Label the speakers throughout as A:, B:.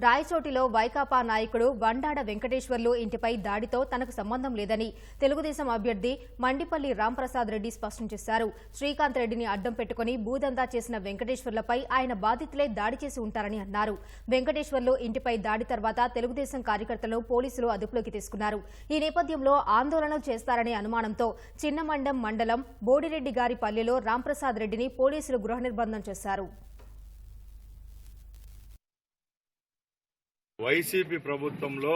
A: రాయచోటిలో వైకాపా నాయకుడు వండాడ వెంకటేశ్వర్లు ఇంటిపై దాడితో తనకు సంబంధం లేదని తెలుగుదేశం అభ్యర్థి మండిపల్లి రాంప్రసాద్ రెడ్డి స్పష్టం చేశారు. శ్రీకాంత్ రెడ్డిని అడ్డం పెట్టుకుని భూదందా చేసిన వెంకటేశ్వర్లపై ఆయన బాధితులే దాడి చేసి ఉంటారని అన్నారు. వెంకటేశ్వర్లు ఇంటిపై దాడి తర్వాత తెలుగుదేశం కార్యకర్తలను పోలీసులు అదుపులోకి తీసుకున్నారు. ఈ నేపథ్యంలో ఆందోళన చేస్తారనే అనుమానంతో చిన్నమండం మండలం బోడిరెడ్డి గారి పల్లెలో రాంప్రసాద్ రెడ్డిని పోలీసులు గృహ నిర్బంధం చేశారు.
B: వైసీపీ ప్రభుత్వంలో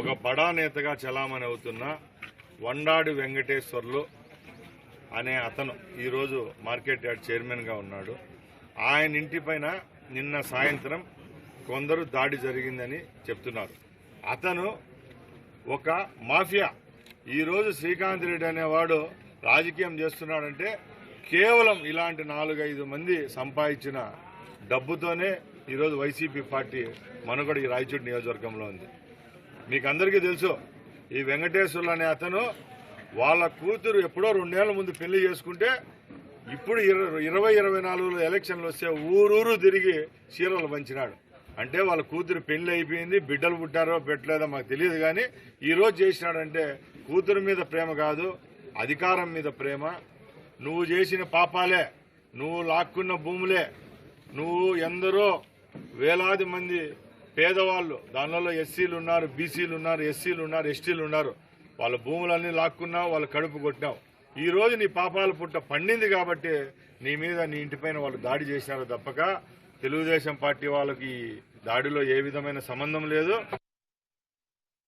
B: ఒక బడా నేతగా చలామణి అవుతున్న వండాడి వెంకటేశ్వర్లు అనే అతను ఈరోజు మార్కెట్ యార్డ్ చైర్మన్గా ఉన్నాడు. ఆయన ఇంటిపైన నిన్న సాయంత్రం కొందరు దాడి జరిగిందని చెప్తున్నారు. అతను ఒక మాఫియా. ఈరోజు శ్రీకాంత్ రెడ్డి అనేవాడు రాజకీయం చేస్తున్నాడంటే కేవలం ఇలాంటి నాలుగైదు మంది సంపాదించిన డబ్బుతోనే ఈరోజు వైసీపీ పార్టీ మనుగడ ఈ రాయచూడు నియోజకవర్గంలో ఉంది. మీకు అందరికీ తెలుసు ఈ వెంకటేశ్వర్లు అనే అతను వాళ్ళ కూతురు ఎప్పుడో రెండేళ్ళ ముందు పెళ్ళి చేసుకుంటే ఇప్పుడు ఇరవై ఇరవై నాలుగులో ఎలక్షన్లు వస్తే ఊరూరు తిరిగి చీరలు పంచినాడు. అంటే వాళ్ళ కూతురు పెళ్ళి అయిపోయింది బిడ్డలు పుట్టారో పెట్టలేదో మాకు తెలియదు కానీ ఈరోజు చేసినాడంటే కూతురు మీద ప్రేమ కాదు అధికారం మీద ప్రేమ. నువ్వు చేసిన పాపాలే నువ్వు లాక్కున్న భూములే నువ్వు ఎందరో వేలాది మంది పేదవాళ్ళు దానిలో ఎస్సీలు ఉన్నారు బీసీలు ఉన్నారు ఎస్సీలు ఉన్నారు ఎస్టీలు ఉన్నారు. వాళ్ళ భూములన్నీ లాక్కున్నావు వాళ్ళ కడుపు కొట్టినావు. ఈ రోజు నీ పాపాల పుట్ట పండింది కాబట్టి నీ మీద నీ ఇంటిపైన వాళ్ళు దాడి చేసినారు తప్పక. తెలుగుదేశం పార్టీ వాళ్ళకి ఈ దాడిలో ఏ విధమైన సంబంధం లేదు.